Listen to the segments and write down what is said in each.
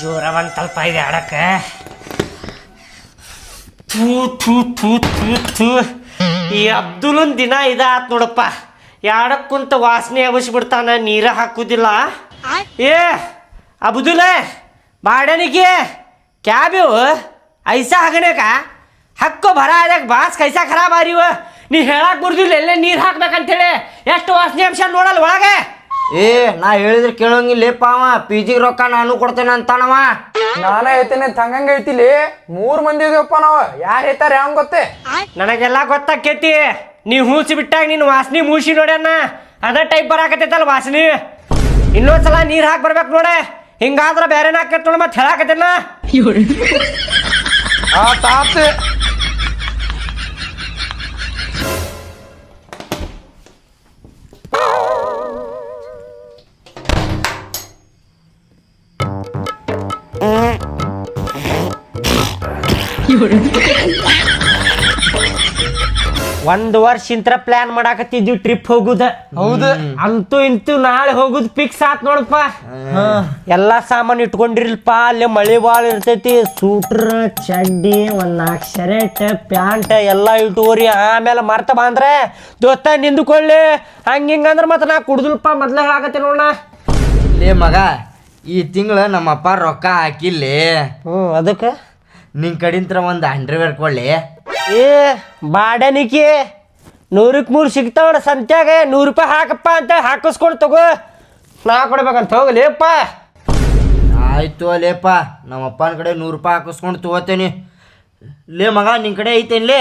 ಜೋರ ಒಂದ್ ಸ್ವಲ್ಪ ಇದೆ ಆಡಕ್ಕೆ. ಥೂ ಥೂ ಥೂ ಥೂ ಥೂ. ಈ ಅಬ್ದುಲನ್ ದಿನ ಇದಾತ್ ನೋಡಪ್ಪ. ಯಾಡಕ್ ಕುಂತ ವಾಸನೆ ಬಿಡ್ತಾನ ನೀರ ಹಾಕುದಿಲ್ಲ. ಏ, ಅಬ್ದುಲ ಬಾಡನಿಗೆ ಕ್ಯಾಬ್ಯು, ಐಸಾ ಹಾಕಣಕ ಹಕ್ಕೋ ಬರ ಅದಕ್ಕೆ ಬಾಸ್ ಕೈಸಾ ಖರಾಬ್ ಆರಿವ ನೀ ಹೇಳಕ್ ಬರ್ದಿಲ್ಲ ಎಲ್ಲೇ ನೀರು ಹಾಕ್ಬೇಕಂತೇಳಿ. ಎಷ್ಟು ವಾಸನೆ ಅಂಶ ನೋಡಲ್ಲ ಒಳಗೆ? ಏ ನಾ ಹೇಳಿದ್ರೆ ಕೇಳಂಗಿಲ್ಲೇಪ ಅವ ಪಿ ಜಿ ರೊಕ್ಕ ನಾನು ಕೊಡ್ತೇನೆ ಅಂತಾನವ. ನಾನ ಹೇಳ್ತೇನೆ ತಂಗಂಗ ಹೇಳ್ತಿಲಿ. ಮೂರ್ ಮಂದಿ ಇದೀವಪ್ಪ ನಾವು. ಯಾರು ಹೇಳ್ತಾರೆ ಯಾವ ಗೊತ್ತೇ? ನನಗೆಲ್ಲ ಗೊತ್ತಾಕೇತಿ ನೀ ಹೂಸಿ ಬಿಟ್ಟಾಗ ನೀನು ವಾಸನೆ ಮೂಸಿ ನೋಡ್ಯಾನ ಅದ ಟೈಪ್ ಬರಾಕತ್ತೈತಲ್ಲ ವಾಸನೆ. ಇನ್ನೊಂದ್ಸಲ ನೀರ್ ಹಾಕಿ ಬರ್ಬೇಕು ನೋಡೆ. ಹಿಂಗಾದ್ರ ಬೇರೆನ ಹಾಕತ್ ನೋಡ ಮತ್ತೆ ಹೇಳಾಕತ್ತೇನ. ಆ ತಾತ. ಒಂದ್ ವರ್ಷ ಇಂತ್ರ ಪ್ಲಾನ್ ಮಾಡಾಕತ್ತಿದ್ವಿ ಟ್ರಿಪ್ ಹೋಗುದ. ಹೌದು. ಅಂತೂ ಇಂತೂ ನಾಳೆ ಹೋಗುದ್ ಫಿಕ್ಸ್ ಆತ್ ನೋಡಪ್ಪ. ಎಲ್ಲಾ ಸಾಮಾನು ಇಟ್ಕೊಂಡಿರ್ಲಪ್ಪ ಅಲ್ಲಿ ಮಳೆ ಬಾಳ ಇರ್ತೈತಿ ಸೂಟ್ರ್ ಚಡ್ಡಿ ಒಂದ್ ನಾಲ್ಕು ಶರ್ಟ್ ಪ್ಯಾಂಟ್ ಎಲ್ಲಾ ಇಟ್ಕೋರಿ ಆಮೇಲೆ ಮರ್ತ ಬಂದ್ರೆ ದೋಸ್ತ ನಿಂದುಕೊಳ್ಳಿ ಹಂಗ ಹಿಂಗಂದ್ರ ಮತ್ತೆ ನಾ ಕುಡ್ದಲ್ಪ ಮೊದ್ಲೇ ಆಗತ್ತೆ ನೋಡ ಲೇ ಮಗ ಈ ತಿಂಗಳ ನಮ್ಮಪ್ಪ ರೊಕ್ಕ ಹಾಕಿಲ್ಲಿ. ಹ್ಞೂ ಅದಕ್ಕೆ? ನಿನ್ ಕಡಿಂತ್ರ ಒಂದು ಅಂಡರ್ವೇರ್ ಕೊಳ್ಳಿ ಏ ಬಾಡನಿಕೆ ನೂರಕ್ಕೆ ಮೂರು ಸಿಗ್ತಾವಣ ಸಂತ್ಯಾಗ. ನೂರು ರೂಪಾಯಿ ಹಾಕಪ್ಪ ಅಂತ ಹಾಕಿಸ್ಕೊಂಡು ತಗೋ. ನಾ ಕೊಡ್ಬೇಕಂತ ಹೋಗಲಿಪ್ಪ ಆಯ್ತು ತೊಲೆಪ್ಪ ನಮ್ಮ ಅಪ್ಪನ ಕಡೆ ನೂರು ರೂಪಾಯಿ ಹಾಕಿಸ್ಕೊಂಡು ತಗೋತೇನಿ. ಲೇ ಮಗ ನಿನ್ ಕಡೆ ಐತೇನ್ಲೇ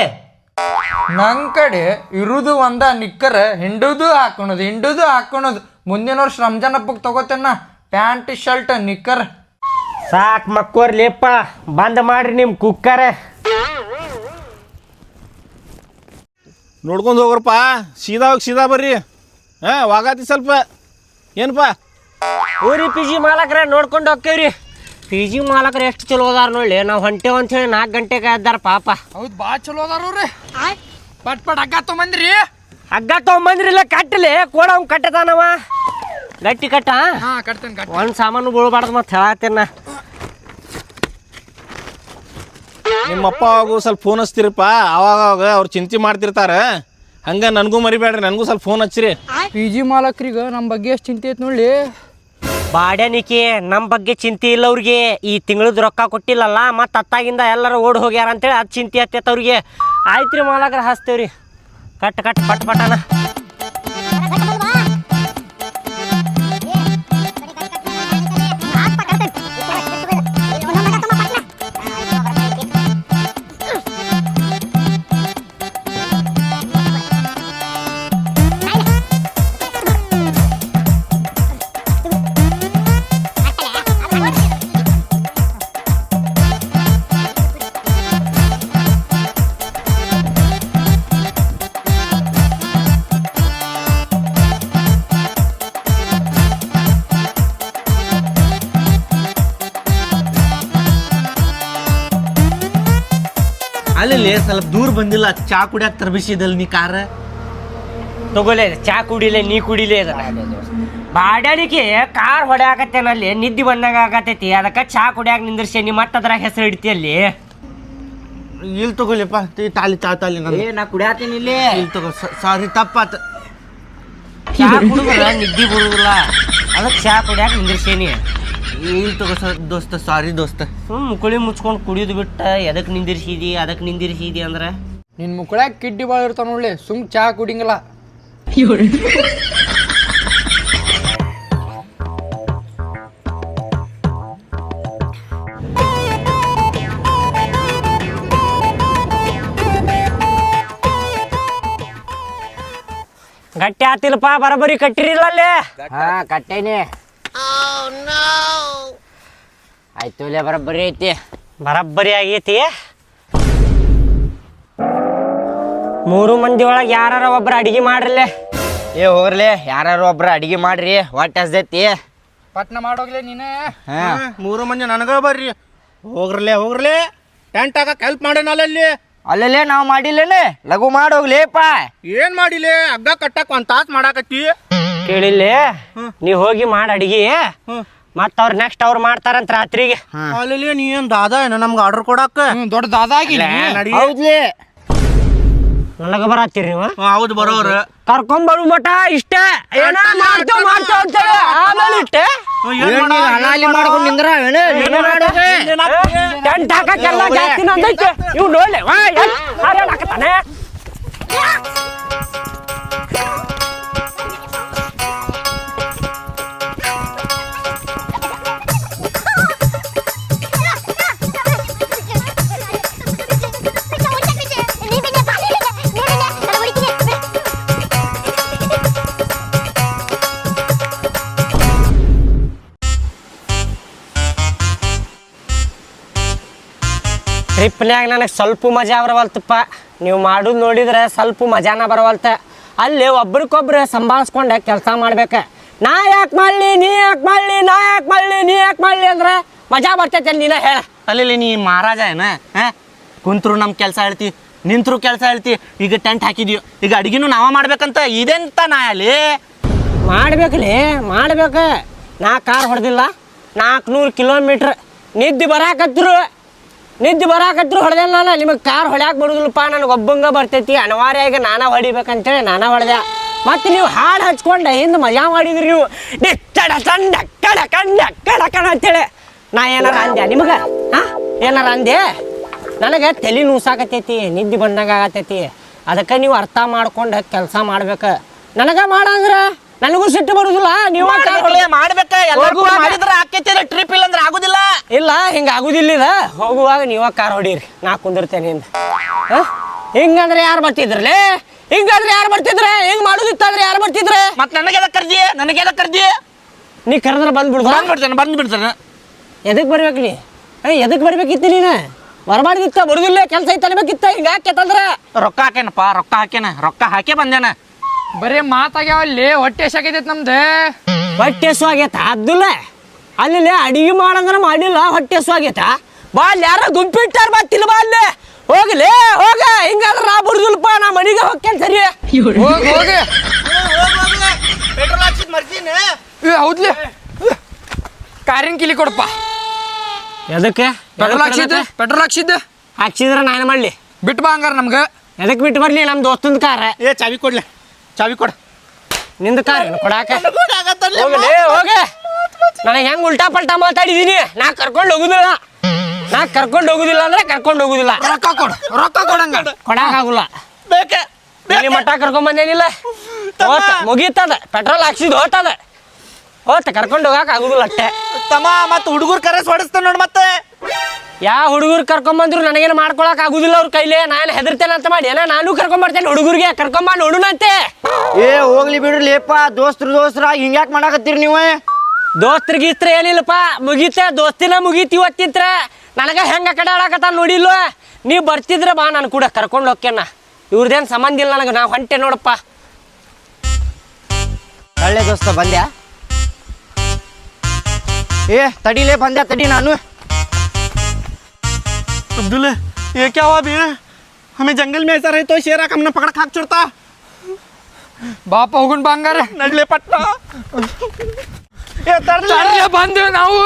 ನನ್ ಕಡೆ ಇರುದು ಒಂದ ನಿಕ್ಕರ ಹಿಂಡುದು ಹಾಕೊಳೋದು ಹಿಂಡುದು ಹಾಕೊಳೋದು ಮುಂದಿನ ವರ್ಷ ರಂಜಾನ್ ಹಬ್ಬಕ್ಕೆ ತಗೋತೇನ. Pant shirt knicker. ಸಾಕ್ ಮಕ್ಕೋರ್ಲಿಪ್ಪ ಬಂದ್ ಮಾಡ್ರಿ ನಿಮ್ ಕುಕ್ಕರ್. ನೋಡ್ಕೊಂಡು ಹೋಗ್ರಪ್ಪ. ಸೀದಾ ಹೋಗಿ ಸೀದಾ ಬರ್ರಿ. ಹಾ ವಾಗಾತಿ ಸ್ವಲ್ಪ. ಏನಪ್ಪ ಊರಿ ಪಿ ಜಿ ಮಾಲಕ್ರ ನೋಡ್ಕೊಂಡು ಹೋಗ್ತೇವ್ರಿ. ಪಿ ಜಿ ಮಾಲಕ್ರ ಎಷ್ಟು ಚಲೋ ಅದಾರ ನೋಡಿ ನಾವು ಹೊಂಟೇವ್ ಅಂತ ಹೇಳಿ ನಾಲ್ಕು ಗಂಟೆಗೆ ಅದಾರ ಪಾಪ. ಹೌದು ಬಾ ಚಲೋ ಅದಾರ್ರಿ ಪಟ್ ಪಟ್ ಹಗ್ಗ ತೊಗೊಂಬಂದ್ರಿ. ಹಗ್ಗ ತೊಗೊಂಬಂದ್ರಿಲ್ಲ ಕಟ್ಟಲಿ ಕೋಡ ಅವ್ನು ಕಟ್ಟದಾನವ. ಗಟ್ಟಿ ಕಟ್ಟ? ಹಾ ಕಟ್ತೇನೆ ಕಟ್ ಒಂದು ಸಾಮಾನು ಬೀಳ್ಬಾರ್ದು ಮತ್ತೆ ಹೇಳತ್ತೇನ ನಿಮ್ಮಪ್ಪ ಅವಾಗೂ ಸ್ವಲ್ಪ ಫೋನ್ ಹಚ್ತಿರಪ್ಪ. ಅವಾಗ ಅವಾಗ ಅವ್ರು ಚಿಂತೆ ಮಾಡ್ತಿರ್ತಾರೆ. ಹಂಗೆ ನನಗೂ ಮರಿಬೇಡ್ರಿ ನನಗೂ ಸ್ವಲ್ಪ ಫೋನ್ ಹಚ್ಚಿರಿ. ಪಿ ಜಿ ಮಾಲಕ್ರಿಗೆ ನಮ್ಮ ಬಗ್ಗೆ ಎಷ್ಟು ಚಿಂತೆ ಐತೆ ನೋಡಿ ಬಾಡ್ಯಾನಿಕಿ ನಮ್ಮ ಬಗ್ಗೆ ಚಿಂತೆ ಇಲ್ಲ ಅವ್ರಿಗೆ. ಈ ತಿಂಗಳದ ರೊಕ್ಕ ಕೊಟ್ಟಿಲ್ಲಲ್ಲ ಮತ್ತು ಅತ್ತಾಗಿಂದ ಎಲ್ಲರೂ ಓಡ್ ಹೋಗ್ಯಾರ ಅಂತೇಳಿ ಅದು ಚಿಂತೆ ಹತ್ತೈತೆ ಅವ್ರಿಗೆ. ಆಯ್ತು ರೀ ಮಾಲಕ್ರ ಹಚ್ತೇವ್ರಿ. ಕಟ್ ಕಟ್ ಪಟ್ ಪಟನ. ಸ್ವಲ್ಪ ದೂರ ಬಂದಿಲ್ಲ ಚಾ ಕುಡಿಯಕ್ಕೆ ತರ್ಬಿಸಿದಲ್ ನೀ ಕಾರ? ತಗೋಲೆ ಚಾ ಕುಡಿಲೆ ನೀ ಕುಡಿಲೆ ಅದನ್ನ ಬಾಡ್ಯಾನಿಕೆ ಕಾರ್ ಹೊಡ್ಯಾಕತ್ತೇನಲ್ಲಿ ನಿದ್ದೆ ಬಂದಾಗ ಆಗತೈತಿ ಅದಕ್ಕೆ ಚಾ ಕುಡಿಯಾಕ ನಿಂದಿರ್ಸೇನಿ ಮತ್ತೆ ಅದ್ರಾಗ ಹೆಸರು ಇಡ್ತಿ ಅಲ್ಲಿ? ಇಲ್ಲಿ ತಗೊಲಿಪ್ಪ ತಾಲಿ ತಾ ತಾಲಿ ಏ ನಾ ಕುಡಿಯಾತೀನಿ ಇಲ್ಲಿ. ಇಲ್ಲಿ ತಗೋ ಸಾರಿ ತಪ್ಪಾತ. ಚಾ ಕುಡಿದ್ರ ನಿದ್ದೆ ಬರುದಿಲ್ಲ. ಅದಕ್ಕೆ ಚಾ ಕುಡಿಯಾಕ ನಿಂದಿರ್ಸೇನಿ. ತಗೋ ದೋಸ್ತ ಸಾರಿ ದೋಸ್ತ. ಸುಮ್ ಮುಕುಳಿ ಮುಚ್ಕೊಂಡು ಕುಡಿಯೋದು ಬಿಟ್ಟ ಎದಕ್ ನಿಂದಿರ್ಸಿದಿ ಅದಕ್ಕೆ ನಿಂದಿರ್ಸಿದಿ ಅಂದ್ರೆ? ನಿನ್ನ ಮುಕ್ಕಳ್ಯಾಗ ಕಿಡ್ಡಿ ಬಾಳ ಇರ್ತಾವ ನೋಡ್ಲಿ ಸುಮ್ ಚಾ ಕುಡಿಂಗಿಲ್ಲ. ಗಟ್ಟಿ ಆತಿಲ್ಲಪ್ಪ ಬರಬರಿ ಕಟ್ಟಿರಿಲ್ಲ ಅಲ್ಲಿ. ಹಾ ಕಟ್ಟೇನಿ. ಆಯ್ತು ಲೇ ಬರೋಬ್ಬರಿ ಐತಿ. ಬರಬ್ಬರಿ ಆಗೈತಿ. ಮೂರು ಮಂದಿ ಒಳಗೆ ಯಾರು ಒಬ್ರು ಅಡಿಗೆ ಮಾಡ್ರಲ್ಲೇ ಏ ಹೋಗ್ರಲೆ. ಯಾರು ಒಬ್ರು ಅಡಿಗೆ ಮಾಡ್ರಿ. ಹೊಟ್ಟೆ ಹಸ್ದೈತಿ ಪಟ್ನ ಮಾಡೋಗ್ಲೆ ನೀನೇ? ಹಾ. ಮೂರು ಮಂದಿ ನನಗ ಬರ್ರಿ. ಹೋಗ್ರಲೆ ಹೋಗ್ರಲೆ. ಟೆಂಟ್ ಹಾಕಕ್ಕೆ ಹೆಲ್ಪ್ ಮಾಡೋಣಲ್ಲ ಅಲ್ಲಲ್ಲಿ? ಅಲ್ಲಲ್ಲೇ ನಾವು ಮಾಡಿಲ್ಲೇನೆ. ಲಘು ಮಾಡೋಗ್ಲೇಪ ಏನ್ ಮಾಡಿಲ್ಲ ಹಗ್ಗ ಕಟ್ಟಕ್ಕೆ ಒಂದು ತಾಸು ಮಾಡಾಕತ್ತಿ. ಕೇಳಿಲ್ಲೇ ನೀ ಹೋಗಿ ಮಾಡಿ ಅಡಿಗೆ ಮತ್ತ ಅವ್ರ ನೆಕ್ಸ್ಟ್ ಅವ್ರು ಮಾಡ್ತಾರಂತ ರಾತ್ರಿಗೆ ಅಲ್ಲಿ ನೀ ಏನ್ ದಾದ ಏನ ನಮ್ಗೆ ಆರ್ಡರ್ ಕೊಡಾಕ ದೊಡ್ಡ ದಾದಾಗಿ ಹೌದ್ಲಿ ನನಗ ಬರತ್ತೀರಿ ನೀವು ಹೌದು ಬರೋರು ಕರ್ಕೊಂಬರು ಮಟ ಇಷ್ಟ ಏನ ಮಾಡ್ತೇವ್ ಮಾಡ್ತೇವ್ ಅಂತೇಳಿ ಆಮೇಲೆ ಇಟ್ಟೆ ಅನಾಲಿ ಮಾಡ್ಕೊಂಡು ನಿಂದ್ರ ಟೆಂಟ್ ಹಾಕಕ್ಕೆಲ್ಲ ಜಾಸ್ತಿ ನಂದೈತೆ ಇವ್ ನೋಡ್ಲೆ ವಾ ಟ್ರಿಪ್ನ್ಯಾಗ ನನಗೆ ಸ್ವಲ್ಪ ಮಜಾ ಬರವಲ್ತಪ್ಪ. ನೀವು ಮಾಡೋದು ನೋಡಿದ್ರೆ ಸ್ವಲ್ಪ ಮಜಾನ ಬರವಲ್ತ. ಅಲ್ಲಿ ಒಬ್ರಿಗೊಬ್ರು ಸಂಭಾಳಿಸ್ಕೊಂಡೆ ಕೆಲಸ ಮಾಡ್ಬೇಕು. ನಾ ಯಾಕೆ ಮಾಡಲಿ ನೀ ಯಾಕೆ ಮಾಡಲಿ ನಾ ಯಾಕೆ ಮಾಡಲಿ ನೀ ಯಾಕೆ ಮಾಡಲಿ ಅಂದ್ರೆ ಮಜಾ ಬರ್ತೈತೆ ನೀನ ಹೇಳ. ಅಲ್ಲಿ ನೀ ಮಹಾರಾಜ ಏನ? ಹಾ? ಕುಂತ್ರು ನಮ್ಮ ಕೆಲಸ ಹೇಳ್ತಿ ನಿಂತ್ರು ಕೆಲಸ ಹೇಳ್ತಿ ಈಗ ಟೆಂಟ್ ಹಾಕಿದ್ಯೋ ಈಗ ಅಡುಗೆನೂ ನಾವ ಮಾಡ್ಬೇಕಂತ ಇದೆಂತ ನಾ ಅಲ್ಲಿ ಮಾಡ್ಬೇಕಲಿ ಮಾಡ್ಬೇಕು. ನಾ ಕಾರ್ ಹೊಡೆದಿಲ್ಲ ನಾಲ್ಕುನೂರು ಕಿಲೋಮೀಟ್ರ್ ನಿದ್ದೆ ಬರಾಕತ್ರು. ನಿದ್ದೆ ಬರಾಕತ್ರು ನಾನು. ನಿಮಗೆ ಕಾರ್ ಹೊಡ್ಯಾಕ ಬರುದಿಲ್ಲಪ್ಪ. ನನಗೆ ಒಬ್ಬಂಗ ಬರ್ತೈತಿ. ಅನಿವಾರ್ಯಾಗ ನಾನ ಹೊಡಿಬೇಕಂತೇಳಿ ನಾನ ಹೊಡೆದೆ. ಮತ್ತೆ ನೀವು ಹಾಡು ಹಚ್ಕೊಂಡೆ ಹಿಂದೆ ಮಜಾ ಮಾಡಿದ್ರಿ ನೀವು. ಡಿಕ್ಕಡ ಕಂಡ ಕಡ ಕಂಡ ಕಡ ಕಣ ಅಂತೇಳಿ. ನಾ ಏನಾರ ಅಂದೆ? ನಿಮಗೆ? ಹಾಂ? ಏನಾರ ಅಂದೆ? ನನಗೆ ತಲೆ ನೂಸಾಕತೈತಿ ನಿದ್ದೆ ಬಂದಂಗೆ ಆಗತೈತಿ ಅದಕ್ಕೆ ನೀವು ಅರ್ಥ ಮಾಡ್ಕೊಂಡು ಕೆಲಸ ಮಾಡ್ಬೇಕು. ನನಗೆ ಮಾಡಂದ್ರೆ ನನಗೂ ಸಿಟ್ಟು ಬರುದಿಲ್ಲ. ನೀವು ಮಾಡ್ಬೇಕು ಎಲ್ಲರಿಗೂ ಮಾಡಿದ್ರೆ ಆಕೈತಿ ಟ್ರಿಪ್ ಇಲ್ಲಂದ್ರೆ ಇಲ್ಲ ಹಿಂಗೆ ಆಗುದಿಲ್ಲ ಇದ. ಹೋಗುವಾಗ ನೀವ ಕಾರ್ ಹೊಡೀರಿ. ನಾ ಕುಂದಿರ್ತೇನೆ ಹಿಂದೆ. ಹ? ಹಿಂಗಂದ್ರೆ ಯಾರು ಬರ್ತಿದ್ರಲೇ? ಹಿಂಗಂದ್ರೆ ಯಾರು ಬರ್ತಿದ್ರೆ? ಹಿಂಗ್ ಮಾಡುದಿತ್ತಂದ್ರೆ ಯಾರು ಬರ್ತಿದ್ರೆ? ಮತ್ತೆ ನನಗೆ ಎದಕ್ ಕರ್ದಿ? ನನಗೆ ಎದಕ್ ಕರ್ದಿ? ನೀ ಕರೆದ್ರೆ ಬಂದ್ಬಿಡ್ದ ಬಂದು ಬಿಡ್ತೇನೆ ಬಂದು ಬಿಡ್ತಾನೆ. ಎದಕ್ ಬರ್ಬೇಕು ನೀ? ಏ ಎದಕ್ಕೆ ಬರ್ಬೇಕಿತ್ತು ನೀನು? ಬರಬಾರ್ದಿತ್ತ ಬರುದಿಲ್ಲ ಕೆಲಸ ಐತೆ ಅನ್ಬೇಕಿತ್ತ ಹಿಂಗ ಯಾಕೆತ್ತಂದ್ರ ರೊಕ್ಕ ಹಾಕೇನಪ್ಪ ರೊಕ್ಕ ಹಾಕೇನ ರೊಕ್ಕ ಹಾಕೇ ಬಂದೇನ. ಬರೀ ಮಾತಾಗ್ಯಾವಲ್ಲಿ ಹೊಟ್ಟೆ ಸಾಕೈತೈತೆ ನಮ್ದು. ಹೊಟ್ಟೆ ಹಸು ಆಗೈತ ಅದ್ದುಲ್ಲ ಅಲ್ಲಿ ಅಡಿಗೆ ಮಾಡಂದ್ರ ಮಾಡಿಲ್ಲ ಹೊಟ್ಟೆ ಹಸು ಆಗೈತ? ಬಾ ಅಲ್ಲಿ ಯಾರ ಗುಂಪಿಟ್ಟಾರ ಬಾ ತಿಲ್ ಬಾ ಅಲ್ಲಿ ಹೋಗ್ಲಿ ಹೋಗ ಹಿಂಗಾದ್ರೆ ನಾ ಬರುದಿಲ್ಲಪ್ಪ ನಾ ಮನೆಗೆ ಹೋಗ್ತೇನೆ ಸರಿ. ಹೋಗಿ ಹೋಗಿ. ಪೆಟ್ರೋಲ್ ಹಾಕ್ಸಿದ್ ಮರ್ತೀನಿ ಏ ಹೌದ್ಲಿ? ಕಾರಿನ ಕಿಲಿ ಕೊಡಪ್ಪ. ಎದಕ್ಕೆ? ಪೆಟ್ರೋಲ್ ಹಾಕ್ಸಿದ್ದೆ? ಪೆಟ್ರೋಲ್ ಹಾಕ್ಸಿದ್ದೆ? ಹಾಕ್ಸಿದ್ರೆ ನಾನು ಮಾಡಲಿ. ಬಿಟ್ಟು ಬಾ ಹಂಗಾರ ನಮ್ಗೆ. ಎದಕ್ಕೆ ಬಿಟ್ಟು ಬರಲಿ ನಮ್ಮ ದೋಸ್ತನ ಕಾರ? ಏ ಚಾವಿ ಕೊಡ್ಲೆ. ಚಾವಿ ಕೊಡ. ನಿಂದ ಕಾರ್ ಕೊಡಾಕ ಹೋಗಲೇ ಹೋಗ. ನನಗೆ ಹೆಂಗ್ ಉಲ್ಟಾ ಪಲ್ಟಾ ಮಾತಾಡಿದೀನಿ? ನಾ ಕರ್ಕೊಂಡು ಹೋಗುದಿಲ್ಲ. ನಾ ಕರ್ಕೊಂಡು ಹೋಗುದಿಲ್ಲ ಅಂದ್ರೆ ಕರ್ಕೊಂಡು ಹೋಗುದಿಲ್ಲ. ರೊಕ್ಕ ಕೊಡು ರೊಕ್ಕ ಕೊಡಂಗ. ಕೊಡಾಕ ಆಗುಲ್ಲ. ಬೇಕ ಇಲ್ಲಿ ಮಠ ಕರ್ಕೊಂಡ್ ಬಂದೇನಿಲ್ಲ. ಹೋತ ಮುಗೀತದ. ಪೆಟ್ರೋಲ್ ಹಾಕ್ಸಿದ್ ಹೋತದ. ಹೋತ ಕರ್ಕೊಂಡು ಹೋಗಕ್ ಆಗುದಿಲ್ಲ ಅಟ್ಟೆ ತಮ್ಮ ಮತ್ ಹುಡುಗರು ಕರೆಸ್ ಹೊಡಿಸ್ತಾನ ನೋಡ್ ಮತ್ತೆ. ಯಾವ ಹುಡುಗರು ಕರ್ಕೊಂಡ್ ಬಂದ್ರು ನನಗೇನು ಮಾಡ್ಕೊಳಕ್ ಆಗುದಿಲ್ಲ ಅವ್ರ ಕೈಲಿ? ನಾನು ಹೆದರ್ತೇನೆ ಅಂತ ಮಾಡಿ. ಏನ ನಾನು ಕರ್ಕೊಂಡ್ ಬರ್ತೇನೆ. ಹುಡುಗರಿಗೆ ಕರ್ಕೊಂಬ ನೋಡುನಂತೆ. ಏ ಹೋಗ್ಲಿ ಬಿಡ್ರಿ ಲೇಪ ದೋಸ್ತ್ರು ದೋಸ್ತ್ರ ಹಿಂಗ್ಯಾಕ್ ಮಾಡಾಕತ್ತೀರಿ ನೀವು? ದೋಸ್ತ್ರ ಗೀಸ್ತ್ರ ಏನಿಲ್ಲಪ್ಪ ಮುಗೀತ ದೋಸ್ತಿನ ಮುಗೀತಿ ಇವತ್ತಿತ್ರ ನನಗ ಹೆಂಗ ಕಡೆ ಆಡಾಕತ್ತ ನೋಡಿಲ್ವ ನೀವು ಬರ್ತಿದ್ರ ಬಾ ನಾನು ಕೂಡ ಕರ್ಕೊಂಡು ಹೋಗ್ಕೇನ ಇವ್ರದೇನು ಸಂಬಂಧ ಇಲ್ಲ ನನಗೆ ನಾ ಹೊಂಟೆ ನೋಡಪ್ಪ ಒಳ್ಳೆ ದೋಸ್ತ ಬಂದ್ಯಾ ಏ ತಡಿಲೇ ಬಂದ್ಯಾ ತಡಿ ನಾನು अब्दुल ये क्या हुआ भैया हमें जंगल में ऐसा रहे तो शेर आके हमने पकड़ खाक छोड़ता ಬಾಪ ಹೋಗುನ್ ಬಾ ಹಂಗಾರ नडले पट्टा ये तर ತರ್ಲೆ ಬಂದೇವ್ ನಾವು